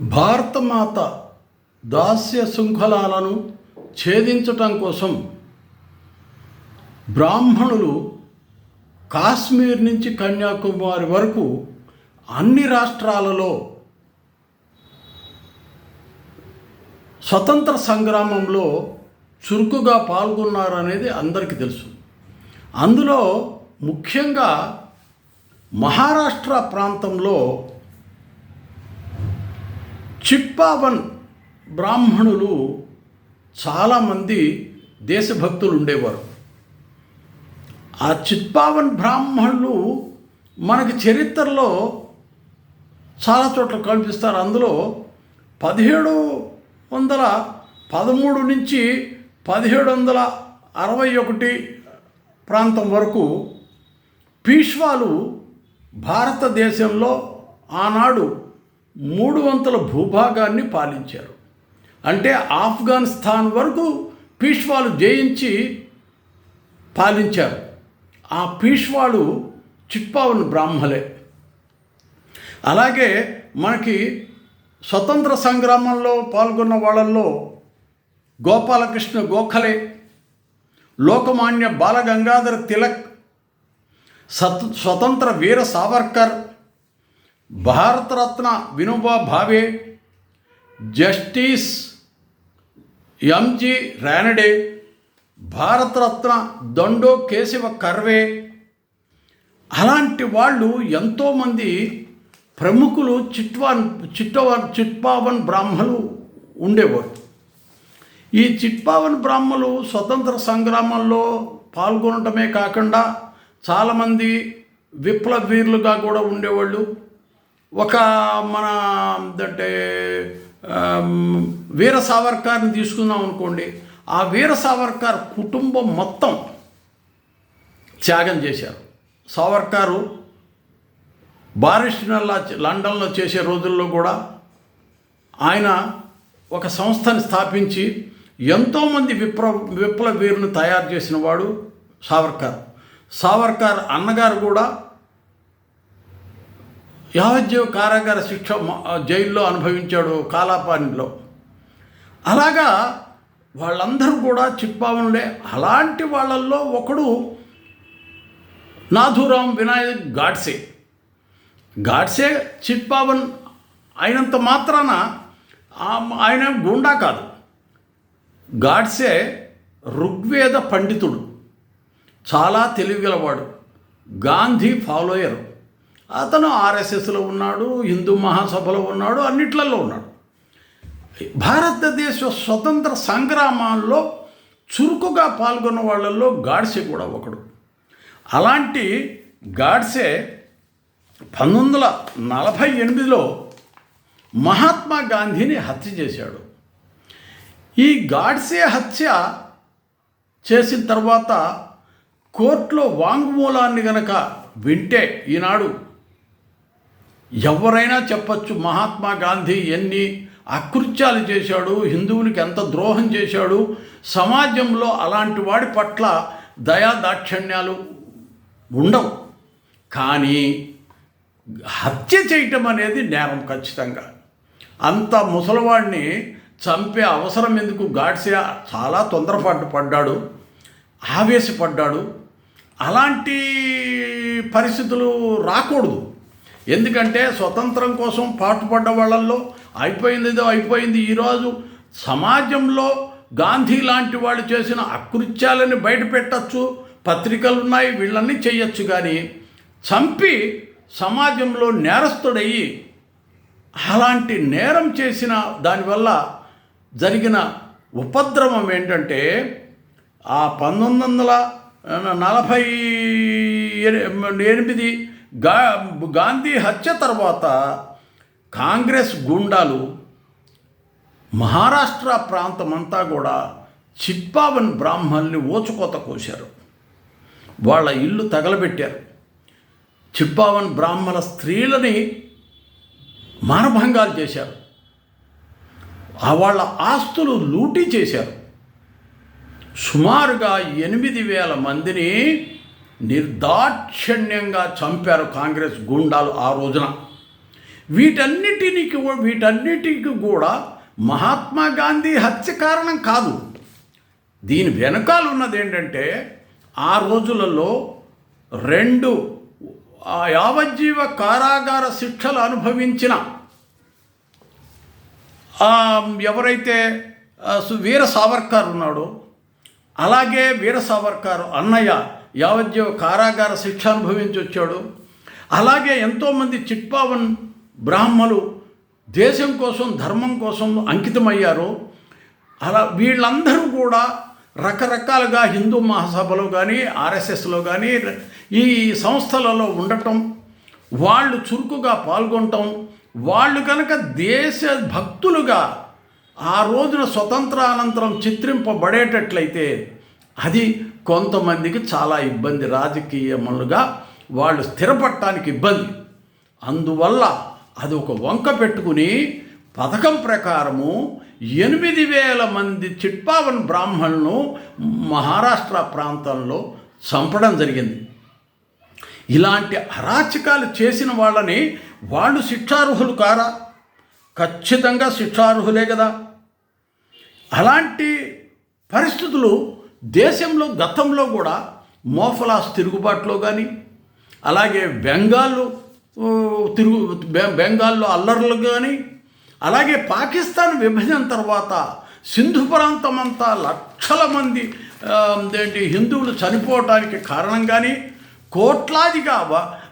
భారతమాత దాస్య శృంఖలాలను ఛేదించటం కోసం బ్రాహ్మణులు కాశ్మీర్ నుంచి కన్యాకుమారి వరకు అన్ని రాష్ట్రాలలో స్వతంత్ర సంగ్రామంలో చురుకుగా పాల్గొన్నారనేది అందరికీ తెలుసు. అందులో ముఖ్యంగా మహారాష్ట్ర ప్రాంతంలో చిప్పావన్ బ్రాహ్మణులు చాలామంది దేశభక్తులు ఉండేవారు. ఆ చిత్పావన్ బ్రాహ్మణులు మనకి చరిత్రలో చాలా చోట్ల కనిపిస్తారు. అందులో పదిహేడు వందల పదమూడు నుంచి పదిహేడు వందల అరవై ఒకటి ప్రాంతం వరకు పీష్వాలు భారతదేశంలో ఆనాడు మూడు వంతుల భూభాగాన్ని పాలించారు. అంటే ఆఫ్ఘనిస్తాన్ వరకు పీష్వాలు జయించి పాలించారు. ఆ పీష్వాలు చిట్పావుని బ్రాహ్మలే. అలాగే మనకి స్వతంత్ర సంగ్రామంలో పాల్గొన్న వాళ్ళల్లో గోపాలకృష్ణ గోఖలే లోకమాన్య బాలగంగాధర తిలక్ సత్ స్వతంత్ర వీర సావర్కర్ భారతరత్న వినోబా భావే జస్టిస్ ఎంజి రానడే భారతరత్న దండో కేశవ కర్వే. అలాంటి వాళ్ళు ఎంతోమంది ప్రముఖులు చిట్వాన్ చిట్టవన్ చిట్పావన్ బ్రాహ్మలు ఉండేవారు. ఈ చిట్పావన్ బ్రాహ్మలు స్వతంత్ర సంగ్రామంలో పాల్గొనటమే కాకుండా చాలామంది విప్లవ వీరులుగా కూడా ఉండేవాళ్ళు. ఒక మన అంటే వీర సావర్కర్ని తీసుకుందాం అనుకోండి. ఆ వీర సావర్కర్ కుటుంబం మొత్తం త్యాగం చేశారు. సావర్కారు బారిస్టినల్లా లండన్లో చేసే రోజుల్లో కూడా ఆయన ఒక సంస్థని స్థాపించి ఎంతోమంది విప్ల విప్లవ వీరుని తయారు చేసిన వాడు సావర్కర్. సావర్కర్ అన్నగారు కూడా యావజ్జీవ కారాగార శిక్ష జైల్లో అనుభవించాడు కాలాపానిలో అలాగా వాళ్ళందరూ కూడా చిట్పావనులే అలాంటి వాళ్ళల్లో ఒకడు నాథురామ్ వినాయక్ గాడ్సే. గాడ్సే చిట్పావన్ అయినంత మాత్రాన ఆయన గుండా కాదు. గాడ్సే ఋగ్వేద పండితుడు. చాలా తెలివిగలవాడు. గాంధీ ఫాలోయర్. అతను ఆర్ఎస్ఎస్లో ఉన్నాడు హిందూ మహాసభలో ఉన్నాడు అన్నిట్లలో ఉన్నాడు. భారతదేశ స్వతంత్ర సంగ్రామాల్లో చురుకుగా పాల్గొన్న వాళ్ళల్లో గాడ్సే కూడా ఒకడు. అలాంటి గాడ్సే పంతొమ్మిది వందల నలభై ఎనిమిదిలో మహాత్మా గాంధీని హత్య చేశాడు. ఈ గాడ్సే హత్య చేసిన తర్వాత కోర్టులో వాంగ్మూలాన్ని గనక వింటే ఈనాడు ఎవరైనా చెప్పచ్చు మహాత్మా గాంధీ ఎన్ని అకృత్యాలు చేశాడు హిందువులకి ఎంత ద్రోహం చేశాడు సమాజంలో అలాంటి వాడి పట్ల దయా దాక్షిణ్యాలు ఉండవు. కానీ హత్య చేయటం అనేది నేరం ఖచ్చితంగా. అంత ముసలివాడిని చంపే అవసరం ఎందుకు? గాడ్సే చాలా తొందరపాటు పడ్డాడు ఆవేశపడ్డాడు. అలాంటి పరిస్థితులు రాకూడదు. ఎందుకంటే స్వతంత్రం కోసం పాటుపడ్డ వాళ్ళల్లో అయిపోయింది ఏదో అయిపోయింది ఈరోజు సమాజంలో గాంధీ లాంటి వాళ్ళు చేసిన అకృత్యాలని బయట పెట్టచ్చు పత్రికలు ఉన్నాయి వీళ్ళన్నీ చేయొచ్చు కానీ చంపి సమాజంలో నేరస్తుడయ్యి అలాంటి నేరం చేసిన దానివల్ల జరిగిన ఉపద్రవం ఏంటంటే ఆ పంతొమ్మిది వందల నలభై ఎనిమిది గా గాంధీ హత్య తర్వాత కాంగ్రెస్ గూండాలు మహారాష్ట్ర ప్రాంతమంతా కూడా చిట్పావన్ బ్రాహ్మణుల్ని ఓచుకోత కోశారు. వాళ్ళ ఇల్లు తగలబెట్టారు. చిట్పావన్ బ్రాహ్మణ స్త్రీలని మానభంగాలు చేశారు. ఆ వాళ్ళ ఆస్తులు లూటీ చేశారు. సుమారుగా ఎనిమిది వేల మందిని నిర్దాక్షిణ్యంగా చంపారు కాంగ్రెస్ గూండాలు ఆ రోజున. వీటన్నిటిని వీటన్నిటికి కూడా మహాత్మా గాంధీ హత్య కారణం కాదు. దీని వెనకాల ఉన్నది ఏంటంటే ఆ రోజులలో రెండు ఆ యావజ్జీవ కారాగార శిక్షలు అనుభవించిన ఎవరైతే సు- వీర సావర్కర్ ఉన్నాడో అలాగే వీర సావర్కర్ అన్నయ్య యావజ్జీవ కారాగార శిక్ష అనుభవించి వచ్చాడు అలాగే ఎంతోమంది చిట్పావన్ బ్రాహ్మలు దేశం కోసం ధర్మం కోసం అంకితమయ్యారు. అలా వీళ్ళందరూ కూడా రకరకాలుగా హిందూ మహాసభలో కానీ ఆర్ఎస్ఎస్లో కానీ ఈ సంస్థలలో ఉండటం వాళ్ళు చురుకుగా పాల్గొనటం వాళ్ళు కనుక దేశ భక్తులుగా ఆ రోజున స్వతంత్రానంతరం చిత్రింపబడేటట్లయితే అది కొంతమందికి చాలా ఇబ్బంది. రాజకీయములుగా వాళ్ళు స్థిరపడటానికి ఇబ్బంది. అందువల్ల అది ఒక వంక పెట్టుకుని పథకం ప్రకారము ఎనిమిది వేల మంది చిట్పావన్ బ్రాహ్మణులను మహారాష్ట్ర ప్రాంతంలో చంపడం జరిగింది. ఇలాంటి అరాచకాలు చేసిన వాళ్ళని వాళ్ళు శిక్షార్హులు కారా? ఖచ్చితంగా శిక్షార్హులే కదా. అలాంటి పరిస్థితులు దేశంలో గతంలో కూడా మోఫలాస్ తిరుగుబాటులో కానీ అలాగే బెంగాల్ తిరుగు బెంగాల్లో అల్లర్లు కానీ అలాగే పాకిస్తాన్ విభజన తర్వాత సింధు ప్రాంతం అంతా లక్షల మంది ఏంటి హిందువులు చనిపోవటానికి కారణం కానీ కోట్లాదిగా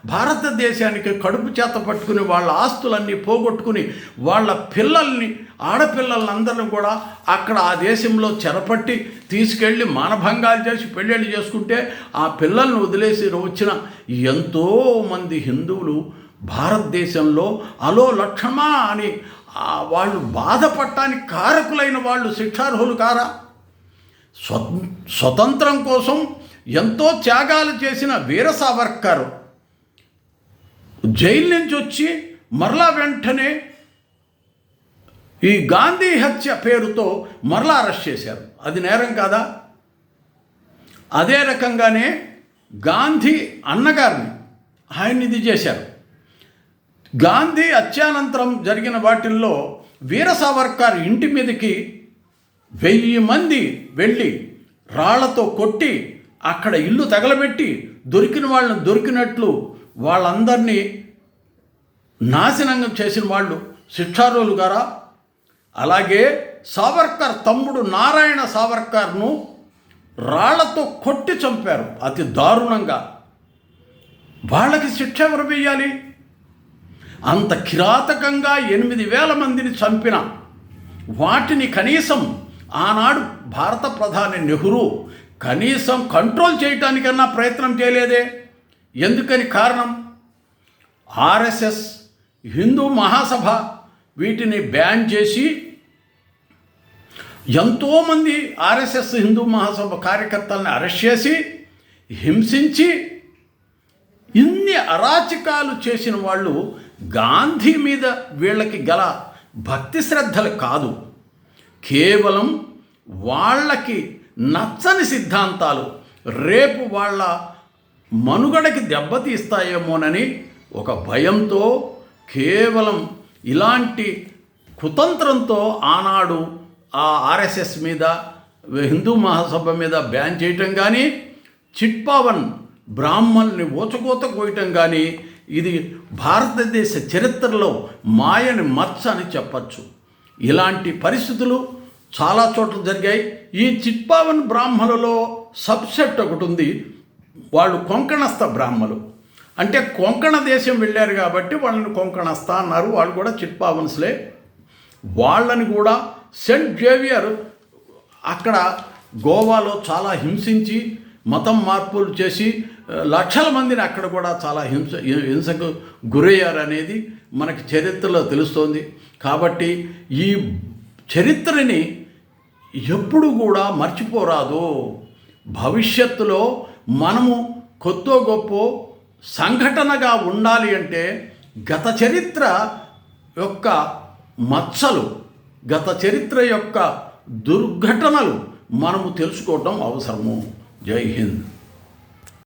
భారతదేశానికి కడుపు చేత పట్టుకుని వాళ్ళ ఆస్తులన్నీ పోగొట్టుకుని వాళ్ళ పిల్లల్ని ఆడపిల్లలందరిని కూడా అక్కడ ఆ దేశంలో చెరపట్టి తీసుకెళ్ళి మానభంగాలు చేసి పెళ్ళిళ్ళు చేసుకుంటే ఆ పిల్లల్ని వదిలేసి వచ్చిన ఎంతోమంది హిందువులు భారతదేశంలో అలో లక్షమా అని వాళ్ళు బాధపడటానికి కారకులైన వాళ్ళు శిక్షార్హులు కారా? స్వ స్వతంత్రం కోసం ఎంతో త్యాగాలు చేసిన వీర సావర్కర్ జైలు నుంచి వచ్చి మరలా వెంటనే ఈ గాంధీ హత్య పేరుతో మరలా అరెస్ట్ చేశారు. అది నేరం కాదా? అదే రకంగానే గాంధీ అన్నగారిని ఆయన ఇది చేశారు. గాంధీ హత్యానంతరం జరిగిన వాటిల్లో వీర సావర్కర్ ఇంటి మీదకి వెయ్యి మంది వెళ్ళి రాళ్ళతో కొట్టి అక్కడ ఇల్లు తగలబెట్టి దొరికిన వాళ్ళని దొరికినట్లు వాళ్ళందరినీ నాశనంగం చేసిన వాళ్ళు శిక్షారోలు గారా? అలాగే సావర్కర్ తమ్ముడు నారాయణ సావర్కర్ను రాళ్ళతో కొట్టి చంపారు. అతి దారుణంగా. వాళ్ళకి శిక్ష ఎవరు వేయాలి? అంత కిరాతకంగా ఎనిమిది వేల మందిని చంపిన వాటిని కనీసం ఆనాడు భారత ప్రధాని నెహ్రూ కనీసం కంట్రోల్ చేయటానికన్నా ప్రయత్నం చేయలేదే? ఎందుకని కారణం? ఆర్ఎస్ఎస్ హిందూ మహాసభ వీటిని బ్యాన్ చేసి ఎంతోమంది ఆర్ఎస్ఎస్ హిందూ మహాసభ కార్యకర్తలను అరెస్ట్ చేసి హింసించి ఇన్ని అరాచకాలు చేసిన వాళ్ళు గాంధీ మీద వీళ్ళకి గల భక్తి శ్రద్ధలు కాదు. కేవలం వాళ్ళకి నచ్చని సిద్ధాంతాలు రేపు వాళ్ళ మనుగడకి దెబ్బతీస్తాయేమోనని ఒక భయంతో కేవలం ఇలాంటి కుతంత్రంతో ఆనాడు ఆ ఆర్ఎస్ఎస్ మీద హిందూ మహాసభ మీద బ్యాన్ చేయటం కానీ చిట్పావన్ బ్రాహ్మణ్ని ఊచకోత కోయటం కానీ ఇది భారతదేశ చరిత్రలో మాయని మచ్చ అని చెప్పచ్చు. ఇలాంటి పరిస్థితులు చాలా చోట్ల జరిగాయి. ఈ చిట్పావన్ బ్రాహ్మణులలో సబ్సెట్ ఒకటి ఉంది. వాళ్ళు కొంకణస్థ బ్రాహ్మలు. అంటే కొంకణ దేశం వెళ్ళారు కాబట్టి వాళ్ళని కొంకణస్థ అన్నారు. వాళ్ళు కూడా చిట్పావన్స్లే. వాళ్ళని కూడా సెంట్ జేవియర్ అక్కడ గోవాలో చాలా హింసించి మతం మార్పులు చేసి లక్షల మందిని అక్కడ కూడా చాలా హింస హింసకు గురయ్యారనేది మనకి చరిత్రలో తెలుస్తోంది. కాబట్టి ఈ చరిత్రని ఎప్పుడు కూడా మర్చిపోరాదు. భవిష్యత్తులో మనము కొత్త గొప్ప సంఘటనగా ఉండాలి అంటే గత చరిత్ర యొక్క మచ్చలు గత చరిత్ర యొక్క దుర్ఘటనలు మనము తెలుసుకోవటం అవసరము. జై హింద్.